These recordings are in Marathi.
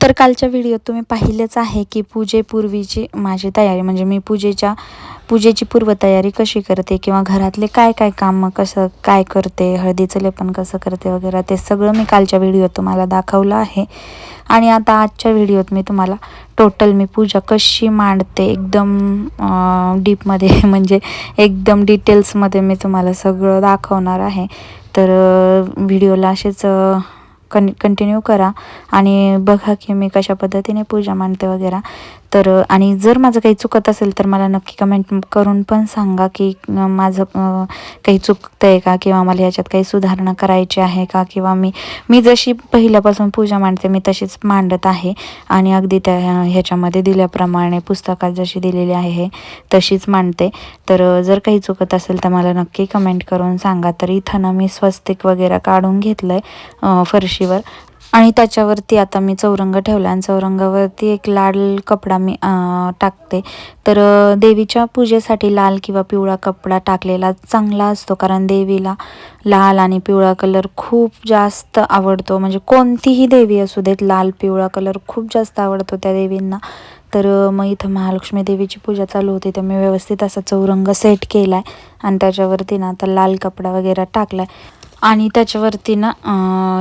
तर कालच्या व्हिडिओत तुम्ही पाहिलेच आहे की पूजेपूर्वीची माझी तयारी म्हणजे मी पूजेच्या पूजेची पूर्वतयारी कशी करते किंवा घरातले काय काय कामं कसं काय करते हळदीचं लेपन कसं करते वगैरे ते सगळं मी कालच्या व्हिडिओत तुम्हाला दाखवलं आहे. आणि आता आजच्या व्हिडिओत मी तुम्हाला टोटल मी पूजा कशी मांडते एकदम डीपमध्ये म्हणजे एकदम डिटेल्समध्ये मी तुम्हाला सगळं दाखवणार आहे. तर व्हिडिओला असेच कन कंटिन्यू करा. आणि बघा की मी कशा पद्धतीने पूजा मांडते वगैरे. तर आणि जर माझं काही चुकत असेल तर मला नक्की कमेंट करून पण सांगा की माझं काही चुकतं आहे का? किंवा मला ह्याच्यात काही सुधारणा करायची आहे का? किंवा मी मी जशी पहिल्यापासून पूजा मांडते मी तशीच मांडत आहे. आणि अगदी त्या ह्याच्यामध्ये दिल्याप्रमाणे पुस्तकात जशी दिलेली आहे तशीच मांडते. तर जर काही चुकत असेल तर मला नक्की कमेंट करून सांगा. तर इथं ना मी स्वस्तिक वगैरे काढून घेतलं आहे फरशीवर. आणि त्याच्यावरती आता मी चौरंग ठेवला आणि चौरंगावरती एक लाल कपडा मी टाकते. तर देवीच्या पूजेसाठी लाल किंवा पिवळा कपडा टाकलेला चांगला असतो कारण देवीला लाल आणि पिवळा कलर खूप जास्त आवडतो. म्हणजे कोणतीही देवी असू देत लाल पिवळा कलर खूप जास्त आवडतो त्या देवींना. तर मग इथं महालक्ष्मी देवीची पूजा चालू होती तर मी व्यवस्थित असा चौरंग सेट केला आहे आणि त्याच्यावरती ना आता लाल कपडा वगैरे टाकला आहे आणि त्याच्यावरती ना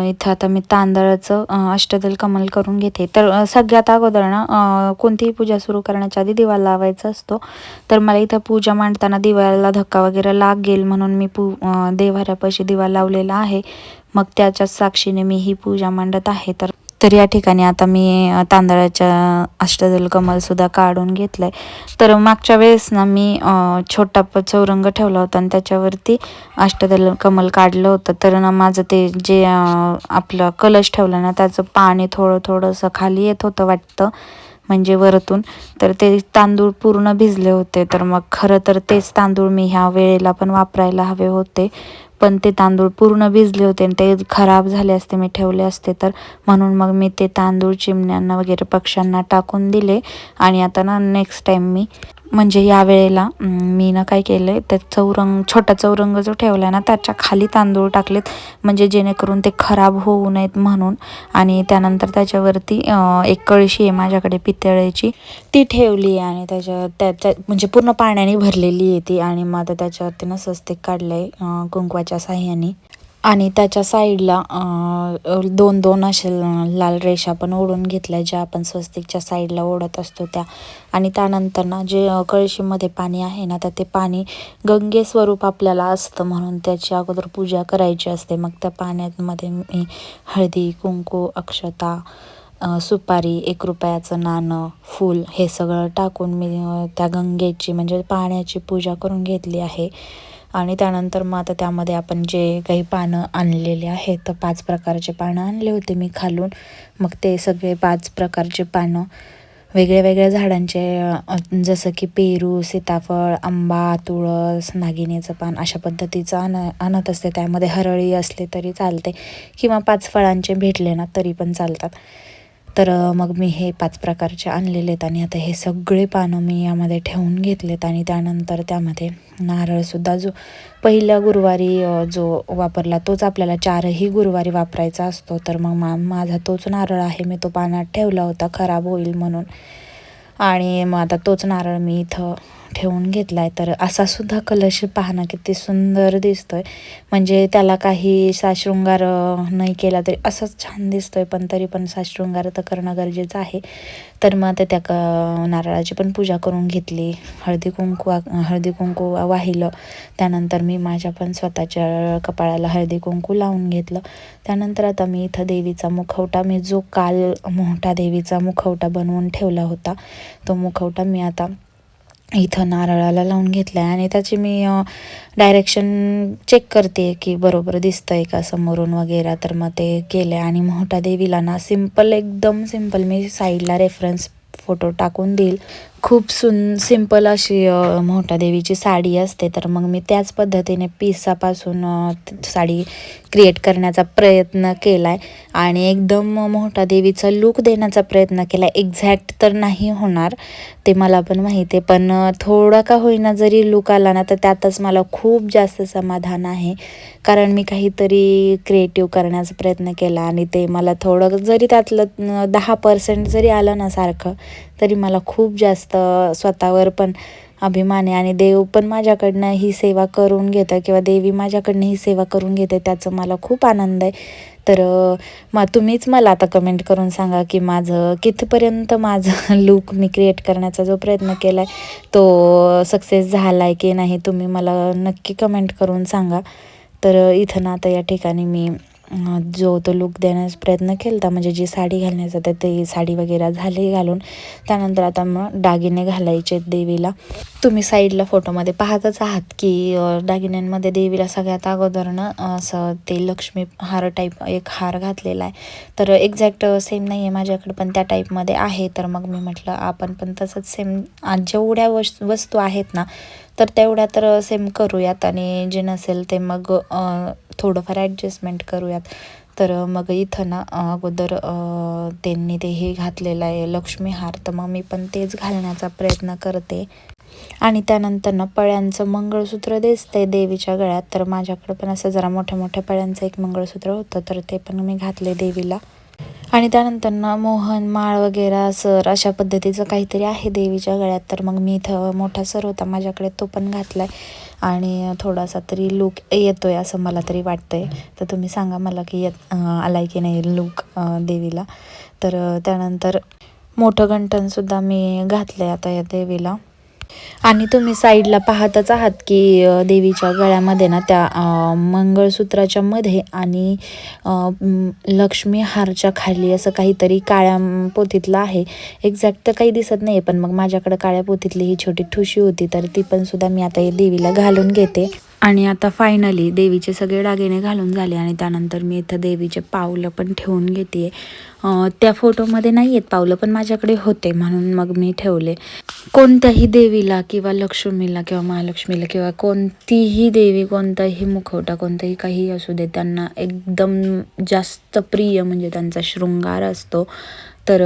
इथं आता मी तांदळाचं अष्टदल कमल करून घेते. तर सगळ्यात अगोदर ना कोणतीही पूजा सुरू करण्याच्या आधी दिवा लावायचा असतो. तर मला इथं पूजा मांडताना दिव्याला धक्का वगैरे लागेल म्हणून मी पू देवाऱ्यापाशी दिवा लावलेला आहे. मग त्याच्याच साक्षीने मी ही पूजा मांडत आहे. तर तर या ठिकाणी आता मी तांदळाच्या अष्टदल कमलसुद्धा काढून घेतलं आहे तर मागच्या वेळेस ना मी छोटा चौरंग ठेवला होता आणि त्याच्यावरती अष्टदल कमल काढलं होतं. तर ना माझं ते जे आपलं कलश ठेवलं ना त्याचं पाणी थोडं थोडंसं खाली येत होतं वाटतं म्हणजे वरतून. तर ते तांदूळ पूर्ण भिजले होते. तर मग खरं तर तेच तांदूळ मी ह्या वेळेला पण वापरायला हवे होते. पण ते तांदूळ पूर्ण भिजले होते आणि ते खराब झाले असते मी ठेवले असते. तर म्हणून मग मी ते तांदूळ चिमण्यांना वगैरे पक्ष्यांना टाकून दिले आणि आता ना नेक्स्ट टाईम मी म्हणजे या वेळेला मी ना काय केलं आहे त्या चौरंग छोटा चौरंग जो ठेवला आहे ना त्याच्याखाली तांदूळ टाकलेत म्हणजे जेणेकरून ते खराब होऊ नयेत म्हणून. आणि त्यानंतर त्याच्यावरती एक कळशी आहे माझ्याकडे पितळेची ती ठेवली आहे आणि त्याच्या त्याच्या म्हणजे पूर्ण पाण्याने भरलेली आहे ती. आणि मग आता त्याच्यावरती ना स्वस्तिक काढलं आहे कुंकवाच्या साह्याने. आणि त्याच्या साईडला दोन दोन असे लाल रेषा पण ओढून घेतल्या ज्या आपण स्वस्तिकच्या साईडला ओढत असतो त्या. आणि त्यानंतर ना जे कळशीमध्ये पाणी आहे ना तर ते पाणी गंगे स्वरूप आपल्याला असतं म्हणून त्याची अगोदर पूजा करायची असते. मग त्या पाण्यामध्ये मी हळदी कुंकू अक्षता सुपारी एक रुपयाचं नाणं फूल हे सगळं टाकून मी त्या गंगेची म्हणजे पाण्याची पूजा करून घेतली आहे. आणि त्यानंतर मग आता त्यामध्ये आपण जे काही पानं आणलेले आहेत तर पाच प्रकारचे पानं आणले होते मी खालून. मग ते सगळे पाच प्रकारचे पानं वेगळ्या वेगळ्या झाडांचे जसं की पेरू सीताफळ आंबा तुळस नागिनीचं पान अशा पद्धतीचं आण आणत असते. त्यामध्ये हरळी असले तरी चालते किंवा पाच फळांचे भेटले ना तरी पण चालतात. तर मग मी हे पाच प्रकारचे आणलेले आहेत आणि आता हे सगळे पानं मी यामध्ये ठेवून घेतलेत आणि त्यानंतर त्यामध्ये नारळसुद्धा जो पहिल्या गुरुवारी जो वापरला तोच आपल्याला चारही गुरुवारी वापरायचा असतो. तर मग मा माझा तोच नारळ आहे. मी तो पाण्यात ठेवला होता. खराब होईल म्हणून. आणि मग आता तोच नारळ मी इथं ठेवून घेतला आहे तर असा सुद्धा कलश पाहणं किती सुंदर दिसतोय. म्हणजे त्याला काही साशृंगार नाही केला तरी असंच छान दिसतोय पण तरी पण साशृंगार तर करणं गरजेचं आहे. तर मग आता त्या क नारळाची पण पूजा करून घेतली. हळदी कुंकू हळदी कुंकू वाहिलं. त्यानंतर मी माझ्या पण स्वतःच्या कपाळाला हळदी कुंकू लावून घेतलं. त्यानंतर आता मी इथं देवीचा मुखवटा मी जो काल मोठा देवीचा मुखवटा बनवून ठेवला होता तो मुखवटा मी आता इथं नारळाला लावून घेतलं आहे आणि त्याची मी डायरेक्शन चेक करते की बरोबर दिसतं आहे का समोरून वगैरे. तर मग ते केलं आहे आणि मोठा देवीला ना सिंपल एकदम सिंपल मी साईडला रेफरन्स फोटो टाकून देईल. खूप सुन सिंपल अशी अ, मोठ्या देवीची साडी असते. तर मग मी त्याच पद्धतीने पिसापासून साडी क्रिएट करण्याचा प्रयत्न केला आहे आणि एकदम मोठा देवीचा लूक देण्याचा प्रयत्न केला एक्झॅक्ट तर नाही होणार ते मला पण माहिती आहे पण थोडा का होईना जरी लूक आला ना तर त्यातच मला खूप जास्त समाधान आहे. कारण मी काहीतरी क्रिएटिव्ह करण्याचा प्रयत्न केला आणि ते मला थोडं जरी त्यातलं दहा पर्सेंट जरी आलं ना सारखं तरी मला खूप जास्त स्वतःवर पण अभिमान आहे. आणि देव पण माझ्याकडनं ही सेवा करून घेतं किंवा देवी माझ्याकडनं ही सेवा करून घेते त्याचं मला खूप आनंद आहे. तर मग तुम्हीच मला आता कमेंट करून सांगा की माझं कितपर्यंत माझं लूक मी क्रिएट करण्याचा जो प्रयत्न केला आहे तो सक्सेस झाला आहे की नाही तुम्ही मला नक्की कमेंट करून सांगा. तर इथं ना आता या ठिकाणी मी जो तो लुक देण्याचा प्रयत्न केला होता म्हणजे जी साडी घालण्याचा तर ते साडी वगैरे झाली घालून त्यानंतर आता मग दागिने घालायचे देवीला. तुम्ही साईडला फोटोमध्ये पाहतच आहात की दागिन्यांमध्ये देवीला सगळ्यात अगोदरनं असं ते लक्ष्मी हार टाईप एक हार घातलेला आहे. तर एक्झॅक्ट सेम नाही आहे माझ्याकडे पण त्या टाईपमध्ये आहे. तर मग मी म्हटलं आपण पण तसंच सेम जेवढ्या वस वस्तू आहेत ना तर तेवढ्या तर सेम करूयात आणि जे नसेल ते मग थोडंफार ॲडजस्टमेंट करूयात. तर मग इथं ना अगोदर त्यांनी ते हे घातलेलं आहे लक्ष्मीहार तर मग मी पण तेच घालण्याचा प्रयत्न करते. आणि त्यानंतर ना पळ्यांचं मंगळसूत्र दिसते देवीच्या गळ्यात. तर माझ्याकडं पण असं जरा मोठ्या मोठ्या पळ्यांचं एक मंगळसूत्र होतं तर ते पण मी घातले देवीला. आणि त्यानंतर ना मोहन माळ वगैरे सर अशा पद्धतीचं काहीतरी आहे देवीच्या गळ्यात. तर मग मी इथं मोठा सर होता माझ्याकडे तो पण घातलाय. आणि थोडासा तरी लूक येतोय असं मला तरी वाटतंय. तर तुम्ही सांगा मला की येत आला आलाय की नाही लूक देवीला. तर त्यानंतर मोठं घंटनसुद्धा मी घातलंय आता या देवीला. आणि तुम्ही साईडला पाहतच आहात की देवीच्या गळ्यामध्ये ना त्या मंगळसूत्राच्या मध्ये आणि लक्ष्मी हारच्या खाली असं काहीतरी काळ्या पोतीतलं पोथीतलं आहे. एक्झॅक्ट तर काही दिसत नाही पण मग माझ्याकडे काळ्या पोथीतली ही छोटी ठुशी होती तर ती पण सुद्धा मी आता या देवीला घालून घेते. आणि आता फायनली देवीचे सगळे दागिने घालून झाले आणि त्यानंतर मी इथं देवीचे पावलं पण ठेवून घेते. त्या फोटोमध्ये नाही आहेत पावलं पण माझ्याकडे होते म्हणून मग मी ठेवले. कोणत्याही देवीला किंवा लक्ष्मीला किंवा महालक्ष्मीला किंवा कोणतीही देवी कोणताही मुखवटा कोणताही काही असू दे त्यांना एकदम जास्त प्रिय म्हणजे त्यांचा शृंगार असतो. तर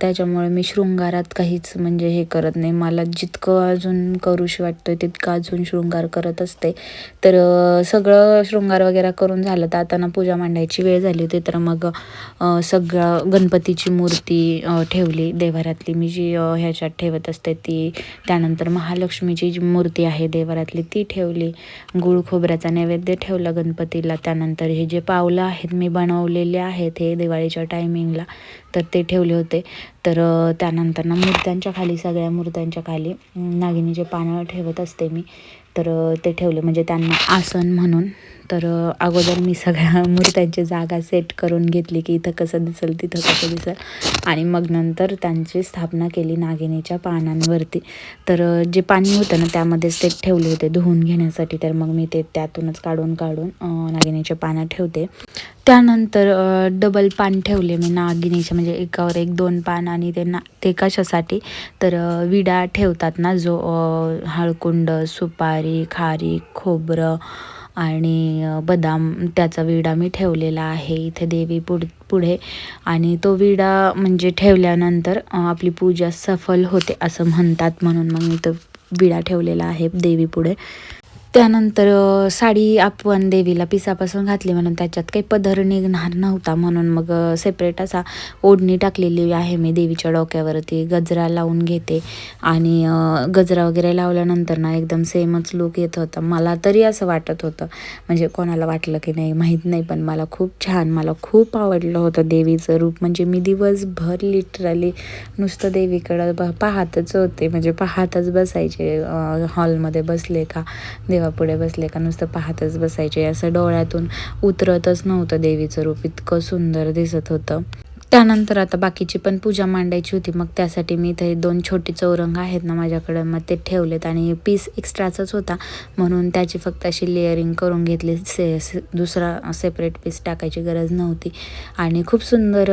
त्याच्यामुळे मी शृंगारात काहीच म्हणजे हे करत नाही. मला जितकं अजून करूशी वाटतं तितकं अजून शृंगार करत असते. तर सगळं शृंगार वगैरे करून झालं तर आता ना पूजा मांडायची वेळ झाली होती. तर मग सगळं गणपतीची मूर्ती ठेवली. देवारातली मी जी ह्याच्यात ठेवत असते ती त्यानंतर महालक्ष्मीची जी मूर्ती आहे देवारातली ती ठेवली. गुळ खोबऱ्याचा नैवेद्य ठेवला गणपतीला. त्यानंतर हे जे पावलं आहेत मी बनवलेले आहेत हे दिवाळीच्या टायमिंगला तर ते ठेव ठेवले होते. तर त्यानंतर ना मूर्त्यांच्या खाली सगळ्या मूर्त्यांच्या खाली नागिनीचे पानं ठेवत असते मी. तर ते ठेवले. म्हणजे त्यांना आसन म्हणून तर अगोदर मी सगळ्या मूर्त्यांची जागा सेट करून घेतली की इथं कसं दिसेल तिथं कसं दिसेल. आणि मग नंतर त्यांची स्थापना केली नागिनीच्या पानांवरती. तर जे पाणी होतं ना त्यामध्येच ते ठेवले होते धुवून घेण्यासाठी. तर मग मी ते त्यातूनच काढून काढून नागिनीच्या पानं ठेवते. त्यानंतर डबल पान ठेवले मी नागिनीचे. म्हणजे एकावर एक दोन पान आणि ते ना ते कशासाठी? तर विडा ठेवतात ना जो हळकुंड सुपारी खारी खोबरं आणि बदाम त्याचा विडा मी ठेवलेला आहे इथे देवी पुढ पुढे. आणि तो विडा म्हणजे ठेवल्यानंतर आपली पूजा सफल होते असं म्हणतात म्हणून मग मी तो विडा ठेवलेला आहे देवीपुढे त्यानंतर साडी आपण देवीला पिसापासून घातली म्हणून त्याच्यात काही पदर निघणार नव्हता म्हणून मग सेपरेट असा ओढणी टाकलेली आहे मी देवीच्या डोक्यावरती. गजरा लावून घेते आणि गजरा वगैरे लावल्यानंतर ना एकदम सेमच लुक येत होता. मला तरी असं वाटत होतं. म्हणजे कोणाला वाटलं की नाही माहीत नाही पण मला खूप छान मला खूप आवडलं होतं देवीचं रूप. म्हणजे मी दिवसभर लिटरली नुसतं देवीकडं ब पाहतच होते. म्हणजे पाहतच बसायचे हॉलमध्ये बसले का? देव देवापुढे बसले का नुसतं पाहतच बसायचे. असं डोळ्यातून उतरतच नव्हतं देवीचं रूप. इतकं सुंदर दिसत होतं. त्यानंतर आता बाकीची पण पूजा मांडायची होती. मग त्यासाठी मी इथे दोन छोटे चौरंग आहेत ना माझ्याकडे. मग ते ठेवलेत आणि पीस एक्स्ट्राचाच होता. म्हणून त्याची फक्त अशी लेअरिंग करून घेतली. से से दुसरा सेपरेट पीस टाकायची गरज नव्हती. आणि खूप सुंदर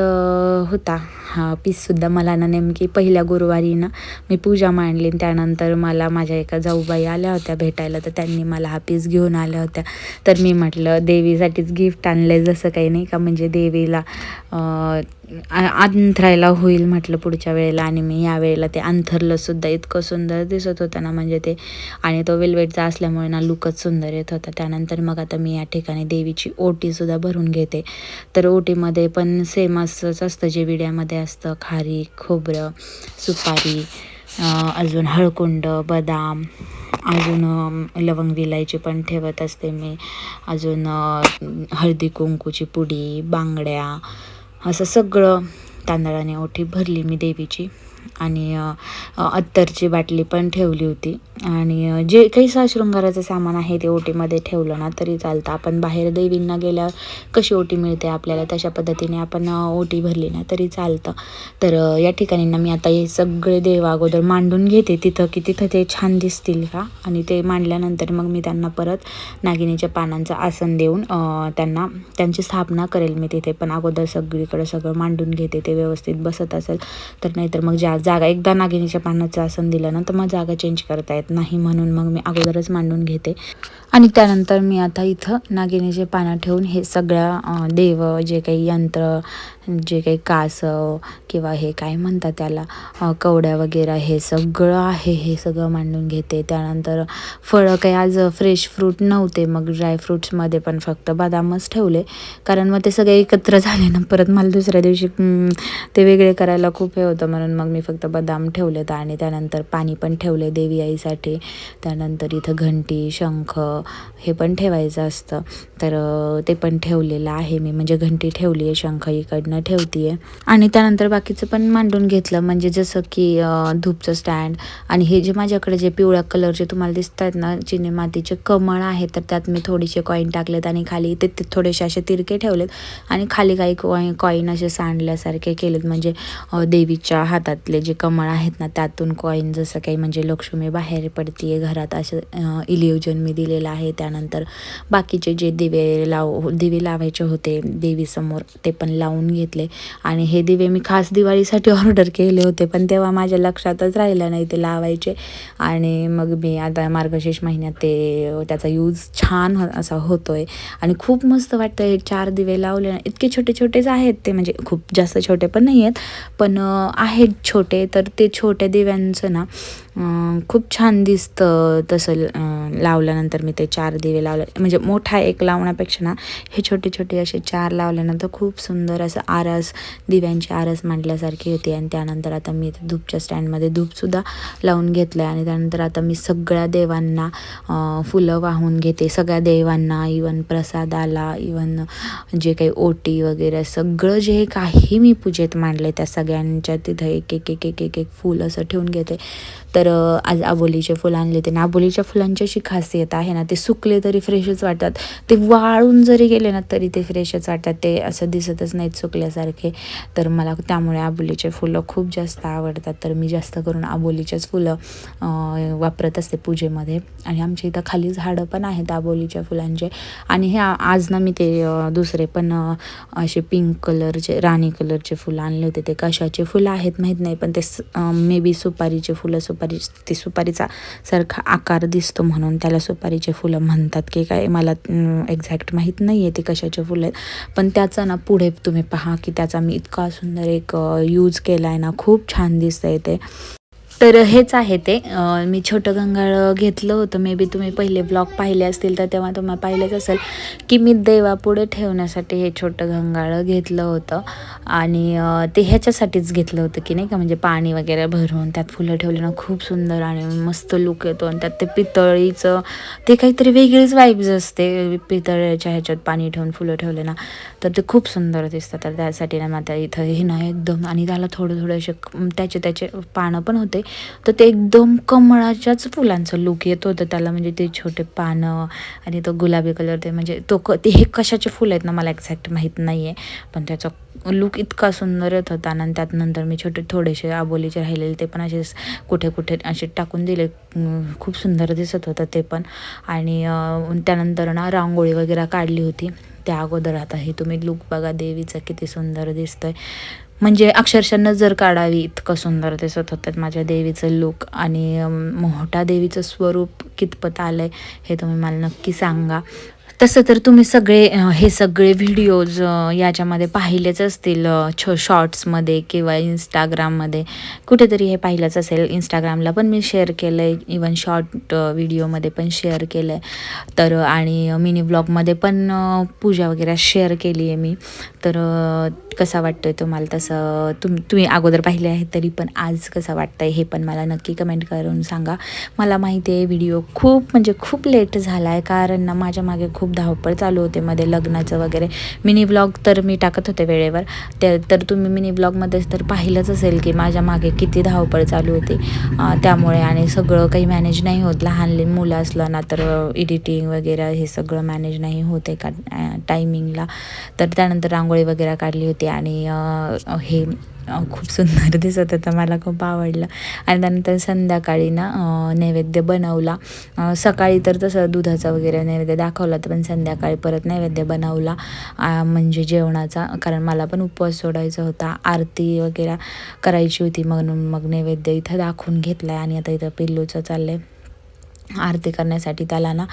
होता हा पीससुद्धा मला ना नेमकी पहिल्या गुरुवारी ना मी पूजा मांडली. आणि त्यानंतर मला माझ्या एका जाऊबाई आल्या होत्या भेटायला. तर त्यांनी मला हा पीस घेऊन आल्या होत्या. तर मी म्हटलं देवीसाठीच गिफ्ट आणलं जसं काही नाही का म्हणजे देवीला आ- अंथरायला होईल म्हटलं पुढच्या वेळेला आणि मी या वेळेला ते अंथरलंसुद्धा इतकं सुंदर दिसत होतं ना म्हणजे ते. आणि तो वेलवेटचा असल्यामुळे ना लुकच सुंदर येत होता. त्यानंतर मग आता मी या ठिकाणी देवीची ओटीसुद्धा भरून घेते. तर ओटीमध्ये पण सेम असंच असतं. जे विड्यामध्ये असतं खारी खोबरं सुपारी अजून हळकुंड बदाम अजून लवंग विलायची पण ठेवत असते मी. अजून हळदी कुंकूची पुडी बांगड्या असं सगळं तांदळाने ओठी भरली मी देवीची. आणि अत्तरची बाटली पण ठेवली होती. आणि जे काही साशृंगाराचं सामान आहे ते ओटीमध्ये ठेवलं ना तरी चालतं. आपण बाहेर देवींना गेल्यावर कशी ओटी मिळते आपल्याला तशा पद्धतीने आपण ओटी भरली ना तरी चालतं. तर या ठिकाणी ना मी आता हे सगळे देव अगोदर मांडून घेते तिथं की तिथं ते छान दिसतील का? आणि ते मांडल्यानंतर मग मी त्यांना परत नागिनीच्या पानांचं आसन देऊन त्यांना त्यांची स्थापना करेल मी तिथे. पण अगोदर सगळीकडे सगळं मांडून घेते ते व्यवस्थित बसत असेल तर नाहीतर मग ज्या जागा एकदा नागिनीच्या पानाचं आसन दिलं ना तर मग जागा चेंज करता येत नाही म्हणून मग मी अगोदरच मांडून घेते. आणि त्यानंतर मी आता इथं नागिनीचे पानं ठेवून हे सगळ्या देव जे काही यंत्र जे काही कासव किंवा हे काय म्हणतात त्याला कवड्या वगैरे हे सगळं आहे हे सगळं मांडून घेते. त्यानंतर फळं काही आज फ्रेश फ्रूट नव्हते मग ड्रायफ्रूट्समध्ये पण फक्त बदामच ठेवले. कारण मग ते सगळे एकत्र झाले ना परत मला दुसऱ्या दिवशी ते वेगळे करायला खूप हे होतं. म्हणून मग मी फक्त बदाम ठेवलेत आणि त्यानंतर पाणी पण ठेवले देवी आईसाठी. त्यानंतर इथं घंटी शंख हे पण ठेवायचं असतं. तर ते पण ठेवलेलं आहे मी. म्हणजे घंटी ठेवली आहे शंख इकडनं ठेवती आहे आणि त्यानंतर बाकीचं पण मांडून घेतलं. म्हणजे जसं की धूपचं स्टँड आणि हे जे माझ्याकडे जे पिवळ्या कलरचे तुम्हाला दिसत आहेत ना चिनी मातीचे कमळ आहे तर त्यात मी थोडीसे कॉईन टाकलेत आणि खाली ते ते थोडेसे असे तिरके ठेवलेत आणि खाली काही कॉईन कॉईन असे सांडल्यासारखे केलेत. म्हणजे देवीच्या हातातले जे कमळ आहेत ना त्यातून कॉईन जसं काही म्हणजे लक्ष्मी बाहेर पडतीये घरात असं इल्युजन मी दिलेलं आहे. त्यानंतर बाकीचे जे दिवे लाव दिवे लावायचे होते देवीसमोर ते पण लावून घेतले. आणि हे दिवे मी खास दिवाळीसाठी ऑर्डर केले होते पण तेव्हा माझ्या लक्षातच राहिलं नाही ते लावायचे. आणि मग मी आता मार्गशीर्ष महिन्यात ते त्याचा यूज छान हो, असा होतो आहे आणि खूप मस्त वाटतं हे चार दिवे लावले. इतके छोटे छोटेच आहेत ते म्हणजे खूप जास्त छोटे पण नाही आहेत पण आहेत छोटे तर ते छोट्या दिव्यांचं ना खूप छान दिसतं तसं लावल्यानंतर मी ते चार दिवे लावले. म्हणजे मोठा एक लावण्यापेक्षा ना हे छोटे छोटे असे चार लावल्यानंतर खूप सुंदर असं आरस दिव्यांची आरस मांडल्यासारखी होती. आणि त्यानंतर आता मी इथे धूपच्या स्टँडमध्ये धूपसुद्धा लावून घेतलं आहे आणि त्यानंतर आता मी सगळ्या देवांना फुलं वाहून घेते. सगळ्या देवांना इवन प्रसादाला इवन जे काही ओटी वगैरे सगळं जे काही मी पूजेत मांडले त्या सगळ्यांच्या तिथं एक एक एक एक एक एक फूल असं ठेवून घेते. तर आज आबोलीचे फुलं आणले ते. ना आबोलीच्या फुलांची अशी खासियत आहे ना ते सुकले तरी फ्रेशच वाटतात. ते वाळून जरी गेले ना तरी ते फ्रेशच वाटतात. ते असं दिसतच नाहीत सुकल्यासारखे. तर मला त्यामुळे आबोलीचे फुलं खूप जास्त आवडतात. तर मी जास्त करून आबोलीचेच फुलं वापरत असते पूजेमध्ये. आणि आमच्या इथं खाली झाडं पण आहेत आबोलीच्या फुलांचे. आणि हे आज ना मी ते दुसरे पण असे पिंक कलरचे राणी कलरचे फुलं आणले होते. ते कशाचे फुलं आहेत माहीत नाही पण ते मे बी सुपारीचे फुलं सुपारी ते सुपारीचा सारखा आकार दिसतो म्हणून त्याला सुपारीचे फुलं म्हणतात. की काय मला एक्झॅक्ट माहीत नाही आहे ते कशाचे फुलं आहेत. पण त्याचा ना पुढे तुम्ही पहा की त्याचा मी इतका सुंदर एक यूज केला आहे ना खूप छान दिसतंय ते. तर हेच आहे ते. मी छोटं गंगाळ घेतलं होतं. मे बी तुम्ही पहिले ब्लॉग पाहिले असतील तर तेव्हा तुम्हाला पाहिलंच असेल की मी देवापुढे ठेवण्यासाठी हे छोटं गंगाळ घेतलं होतं. आणि ते ह्याच्यासाठीच घेतलं होतं की नाही का? म्हणजे पाणी वगैरे भरून त्यात फुलं ठेवली ना खूप सुंदर आणि मस्त लुक येतो. आणि त्यात ते पितळीचं ते काहीतरी वेगळीच वाईब्स असते. पितळ्याच्या ह्याच्यात पाणी ठेवून फुलं ठेवले ना तर ते खूप सुंदर दिसतात तर त्यासाठी ना माता इथं हे ना एकदम आणि त्याला थोडं थोडं असे त्याचे त्याचे पानं पण होते. तर ते एकदम कमळाच्याच फुलांचं लुक येत होतं. त्याला म्हणजे ते छोटे पानं आणि तो गुलाबी कलर ते म्हणजे तो क ते हे कशाचे फुलं आहेत ना मला एक्झॅक्ट माहीत नाही आहे पण त्याचा लुक इतका सुंदर येत होता आणि त्यात नंतर मी छोटे थोडेसे आबोलीचे राहिलेले ते पण असे कुठे कुठे असे टाकून दिले. खूप सुंदर दिसत होतं ते पण. आणि त्यानंतर ना रांगोळी वगैरे काढली होती. त्या अगोदर आता हे तुम्ही लुक बघा देवीचं किती सुंदर दिसतंय. म्हणजे अक्षरशः नजर काढावी इतकं सुंदर दिसत होतं माझ्या देवीचं लुक आणि मोठा देवीचं स्वरूप कितपत आलं आहे हे तुम्ही मला नक्की सांगा. तसं तर तुम्ही सगळे हे सगळे व्हिडिओज याच्यामध्ये पाहिलेच असतील छ छो शॉर्ट्समध्ये किंवा इंस्टाग्राममध्ये कुठेतरी हे पाहिलंच असेल. इंस्टाग्रामला पण मी शेअर केलं आहे इवन शॉर्ट व्हिडिओमध्ये पण शेअर केलं आहे तर आणि मिनी ब्लॉगमध्ये पण पूजा वगैरे शेअर केली आहे मी. तर कसा वाटतोय तुम्हाला? तसं तुम तुम्ही अगोदर पाहिले आहे तरी पण आज कसं वाटतंय हे पण मला नक्की कमेंट करून सांगा. मला माहिती आहे व्हिडिओ खूप म्हणजे खूप लेट झाला आहे कारण ना माझ्या मागे खूप धावपळ चालू होते मध्ये लग्नाचं वगैरे. मिनी ब्लॉग तर मी टाकत होते वेळेवर. ते तर तुम्ही मिनी ब्लॉगमध्येच तर पाहिलंच असेल की माझ्या मागे किती धावपळ चालू होती. त्यामुळे आणि सगळं काही मॅनेज नाही होत. लहान लहान मुलं असलं ना तर एडिटिंग वगैरे हे सगळं मॅनेज नाही होत का टायमिंगला तर त्यानंतर रांगोळी वगैरे काढली होती. आणि हे खूप सुंदर दिसत होतं मला खूप आवडलं. आणि त्यानंतर संध्याकाळी ना नैवेद्य बनवला. सकाळी तर तसं दुधाचा वगैरे नैवेद्य दाखवला तर पण संध्याकाळी परत नैवेद्य बनवला. म्हणजे जेवणाचा कारण मला पण उपवास सोडायचा होता. आरती वगैरे करायची होती म्हणून मग नैवेद्य इथं दाखवून घेतला आहे आणि आता इथं पिल्लूचं चाललं आहे आरती करण्यासाठी त्याला ना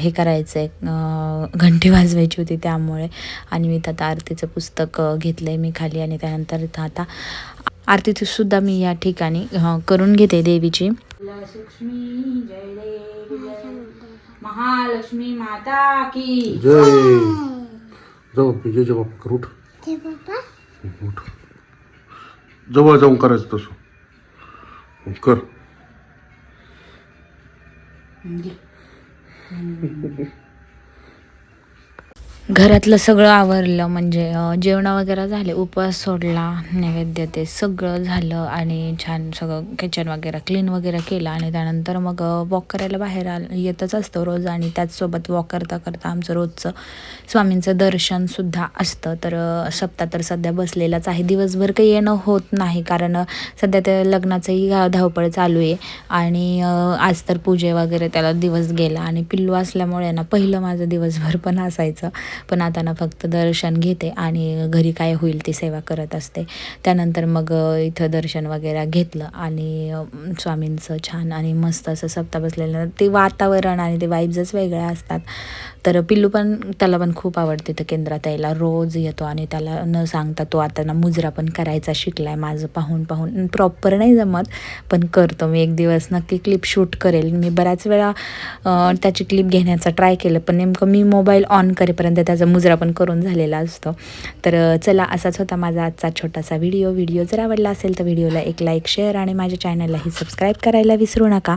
हे करायचं आहे घंटी वाजवायची होती त्यामुळे. आणि मी इथं आता आरतीचं पुस्तक घेतलं आहे मी खाली आणि त्यानंतर इथं आता आरतीची सुद्धा मी या ठिकाणी करून घेते देवीची. लक्ष्मी जय देवी जय महालक्ष्मी माता की. जय. जाऊ जय जय बाप्पा कर उठ. उठ. जवळ जाऊन करायचं तसं. कर. Yeah. Mm. घरातलं सगळं आवरलं म्हणजे जेवणं वगैरे झाले उपवास सोडला नैवेद्य ते सगळं झालं आणि छान सगळं किचन वगैरे क्लीन वगैरे केलं आणि त्यानंतर मग वॉक करायला बाहेर आलं येतच असतो रोज आणि त्याचसोबत वॉक करता करता आमचं रोजचं स्वामींचं दर्शनसुद्धा असतं. तर सप्ताह तर सध्या बसलेलाच आहे. दिवसभर काही येणं होत नाही कारण सध्या त्या लग्नाचंही धावपळ चालू आहे आणि आज तर पूजे वगैरे त्याला दिवस गेला आणि पिल्लू असल्यामुळे ना पहिलं माझं दिवसभर पण असायचं. पण आता ना फक्त दर्शन घेते आणि घरी काय होईल ती सेवा करत असते. त्यानंतर मग इथं दर्शन वगैरे घेतलं आणि स्वामींचं छान आणि मस्त असं सप्ताह बसलेलं. ते वातावरण आणि ते वाईब्सच वेगळ्या असतात. तर पिल्लू पण त्याला पण खूप आवडते तर केंद्रात यायला. रोज येतो आणि त्याला न सांगता तो आता ना मुजरा पण करायचा शिकलाय माझं पाहून पाहून. प्रॉपर नाही जमत पण करतो. मी एक दिवस नक्की क्लिप शूट करेल. मी बऱ्याच वेळा त्याची क्लिप घेण्याचा ट्राय केलं पण नेमकं मी मोबाईल ऑन करेपर्यंत त्याचा मुजरा पण करून झालेला असतो. तर चला असाच होता माझा आजचा छोटासा व्हिडिओ व्हिडिओ जर आवडला असेल तर व्हिडिओला एक लाईक शेअर आणि माझ्या चॅनललाही सबस्क्राईब करायला विसरू नका.